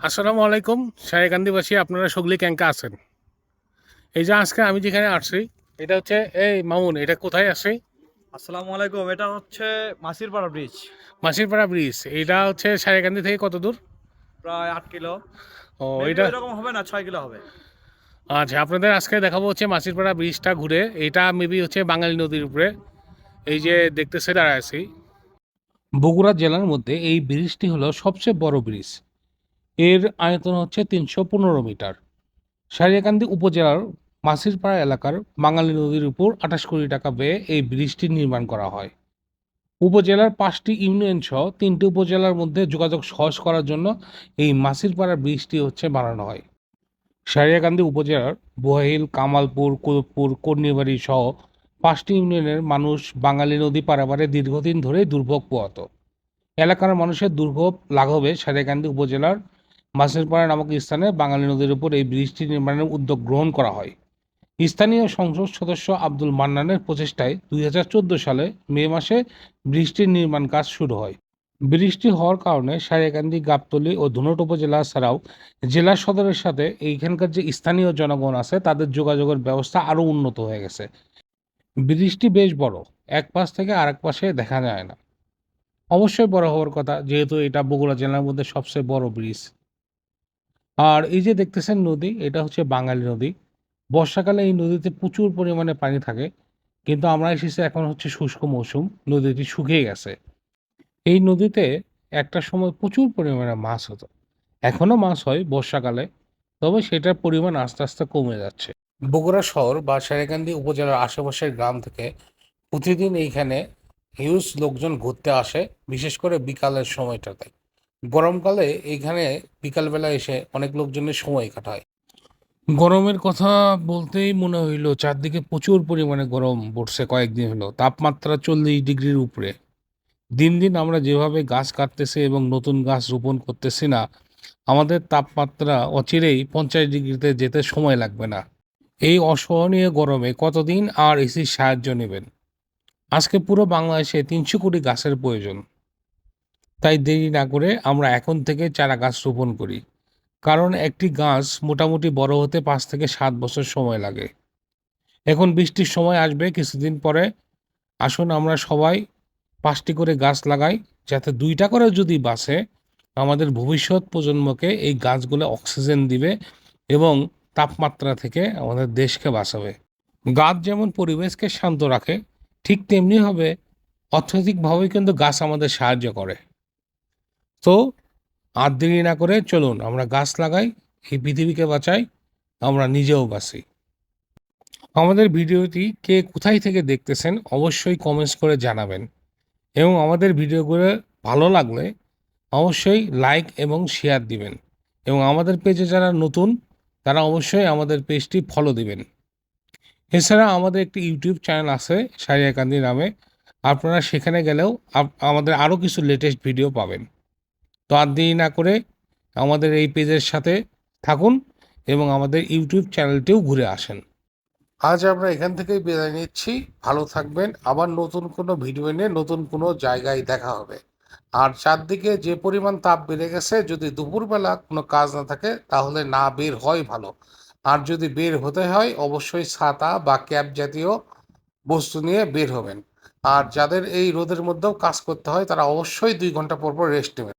আসসালামু আলাইকুম সাহেকান্দিবাসী আপনারা সগলি ক্যাঙ্কা আছেন। এই যে আজকে আমি যেখানে আসছি এটা হচ্ছে এই মামুন এটা কোথায় আসছি আসসালামু আলাইকুম এটা হচ্ছে মাসিরপাড়া ব্রিজ মাসিরপাড়া ব্রিজ এটা হচ্ছে সাহেকান্দি থেকে কত দূর? প্রায় আট কিলো। ও এটা এরকম হবে না ছয় কিলো হবে। আচ্ছা আপনাদের আজকে দেখাবো হচ্ছে মাসিরপাড়া ব্রিজটা ঘুরে এটা মেবি হচ্ছে বাঙালি নদীর উপরে। এই যে দেখতেছে দাঁড়ায় আছি। বগুড়া জেলার মধ্যে এই ব্রিজটি হলো সবচেয়ে বড় ব্রিজ এর আয়তন হচ্ছে তিনশো পনেরো মিটার। সারিয়াকান্দি উপজেলার মাসিরপাড়া এলাকার বাঙালি নদীর উপর আঠাশ কোটি টাকা ব্যয়ে এই ব্রিজটি নির্মাণ করা হয়। উপজেলার পাঁচটি ইউনিয়ন সহ তিনটি উপজেলার মধ্যে যোগাযোগ সহজ করার জন্য এই মাসিরপাড়া ব্রিজটি হচ্ছে বানানো হয়। সারিয়াকান্দি উপজেলার বোয়াহিল কামালপুর কুলপুর কর্ণিবাড়ি সহ পাঁচটি ইউনিয়নের মানুষ বাঙালি নদী পারাপারে দীর্ঘদিন ধরে দুর্ভোগ পোয়াত এলাকার মানুষের দুর্ভোগ লাঘবে সারিয়াকান্দি উপজেলার মাসিরপাড়া নামক স্থানে বাঙালি নদীর উপর এই ব্রিজটি নির্মাণের উদ্যোগ গ্রহণ করা হয়। স্থানীয় সংসদ সদস্য আব্দুল মান্নানের প্রচেষ্টায় দুই হাজার চোদ্দ সালে মে মাসে ব্রিজটির নির্মাণ কাজ শুরু হয়। বৃষ্টি হওয়ার কারণে সারিয়াকান্দি, গাবতলী ও ধুনট উপজেলা ছাড়াও জেলা সদরের সাথে এইখানকার যে স্থানীয় জনগণ আছে, তাদের যোগাযোগের ব্যবস্থা আরও উন্নত হয়ে গেছে। ব্রিজটি বেশ বড়, এক পাশ থেকে আরেক পাশে দেখা যায় না। অবশ্যই বড় হওয়ার কথা, যেহেতু এটা বগুড়া জেলার মধ্যে সবচেয়ে বড় ব্রিজ। আর এই যে দেখতেছেন নদী, এটা হচ্ছে বাঙালি নদী। বর্ষাকালে এই নদীতে প্রচুর পরিমাণে পানি থাকে, কিন্তু আমরা এসেছি এখন হচ্ছে শুষ্ক মৌসুম, নদীটি শুকিয়ে গেছে। এই নদীতে একটা সময় প্রচুর পরিমাণে মাছ হতো এখনও মাছ হয় বর্ষাকালে, তবে সেটার পরিমাণ আস্তে আস্তে কমে যাচ্ছে। বগুড়া শহর বা সারেকান্দি উপজেলার আশেপাশের গ্রাম থেকে প্রতিদিন এইখানে হিউজ লোকজন ঘুরতে আসে, বিশেষ করে বিকালের সময়টাতে। গরমকালে এইখানে বিকালবেলা এসে অনেক লোকজনের সময় কাটায়। গরমের কথা বলতেই মনে হইল, চারদিকে প্রচুর পরিমাণে গরম পড়ছে কয়েকদিন হলো, তাপমাত্রা চল্লিশ ডিগ্রির উপরে। দিন দিন আমরা যেভাবে গাছ কাটতেছি এবং নতুন গাছ রোপণ করতেছি না, আমাদের তাপমাত্রা অচিরেই পঞ্চাশ ডিগ্রিতে যেতে সময় লাগবে না। এই অসহনীয় গরমে কতদিন আর এসির সাহায্য নেবেন? আজকে পুরো বাংলাদেশে তিনশো কোটি গাছের প্রয়োজন। তাই দেরি না করে আমরা এখন থেকে চারা গাছ রোপণ করি। কারণ একটি গাছ মোটামুটি বড় হতে পাঁচ থেকে সাত বছর সময় লাগে। এখন বৃষ্টির সময় আসবে, কিছুদিন পরে আসুন আমরা সবাই পাঁচটি করে গাছ লাগাই, যাতে দুইটা করে যদি বাঁচে, আমাদের ভবিষ্যৎ প্রজন্মকে এই গাছগুলো অক্সিজেন দিবে এবং তাপমাত্রা থেকে আমাদের দেশকে বাঁচাবে। গাছ যেমন পরিবেশকে শান্ত রাখে, ঠিক তেমনি হবে অর্থনৈতিকভাবে কিন্তু গাছ আমাদের সাহায্য করে। তো আর দেরি না করে চলুন, আমরা গাছ লাগাই, এই পৃথিবীকে বাঁচাই, আমরা নিজেও বাঁচি। আমাদের ভিডিওটি কে কোথায় থেকে দেখতেছেন অবশ্যই কমেন্টস করে জানাবেন। এবং আমাদের ভিডিওগুলো ভালো লাগলে অবশ্যই লাইক এবং শেয়ার দিবেন। এবং আমাদের পেজে যারা নতুন, তারা অবশ্যই আমাদের পেজটি ফলো দিবেন। এছাড়া আমাদের একটি ইউটিউব চ্যানেল আছে, সারিয়াকান্দি নামে। আপনারা সেখানে গেলেও আমাদের আরও কিছু লেটেস্ট ভিডিও পাবেন। তো আর দেরি না করে আমাদের এই পেজের সাথে থাকুন এবং আমাদের ইউটিউব চ্যানেলটিও ঘুরে আসেন। আজ আমরা এখান থেকেই বিদায় নিচ্ছি। ভালো থাকবেন। আবার নতুন কোনো ভিডিও এনে নতুন কোনো জায়গায় দেখা হবে। আর চারদিকে যে পরিমাণ তাপ বেড়ে গেছে, যদি দুপুরবেলা কোনো কাজ না থাকে, তাহলে না বের হয় ভালো। আর যদি বের হতে হয়, অবশ্যই ছাতা বা ক্যাব জাতীয় বস্তু নিয়ে বের হবেন। আর যাদের এই রোদের মধ্যেও কাজ করতে হয়, তারা অবশ্যই দুই ঘণ্টা পর পর রেস্ট নেবেন।